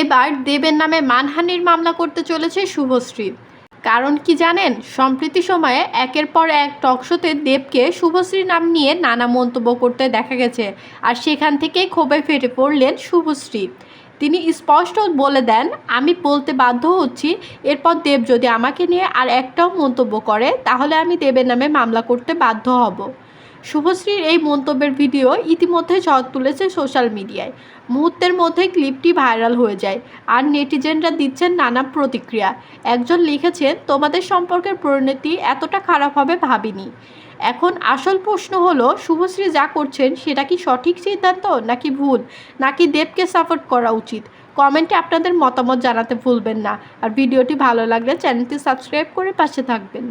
এবার দেবের নামে মানহানির মামলা করতে চলেছে শুভশ্রী। কারণ কি জানেন? সম্প্রতি সময়ে একের পর এক টকশোতে দেবকে শুভশ্রী নাম নিয়ে নানা মন্তব্য করতে দেখা গেছে আর সেখান থেকেই ক্ষোভে ফেটে পড়লেন শুভশ্রী। তিনি স্পষ্ট বলে দেন, আমি বলতে বাধ্য হচ্ছি, এরপর দেব যদি আমাকে নিয়ে আর একটাও মন্তব্য করে, তাহলে আমি দেবের নামে মামলা করতে বাধ্য হব। শুভশ্রীর এই মন্তব্যের ভিডিও ইতিমধ্যে ঝড় তুলেছে সোশ্যাল মিডিয়ায়। মুহূর্তের মধ্যে ক্লিপটি ভাইরাল হয়ে যায় আর নেটিজেনরা দিচ্ছেন নানা প্রতিক্রিয়া। একজন লিখেছেন, তোমাদের সম্পর্কের পরিণতি এতটা খারাপ হবে ভাবিনি। এখন আসল প্রশ্ন হলো, শুভশ্রী যা করছেন সেটা কি সঠিক সিদ্ধান্ত নাকি ভুল? নাকি দেবকে সাপোর্ট করা উচিত? কমেন্টে আপনাদের মতামত জানাতে ভুলবেন না। আর ভিডিওটি ভালো লাগলে চ্যানেলটি সাবস্ক্রাইব করে পাশে থাকবেন।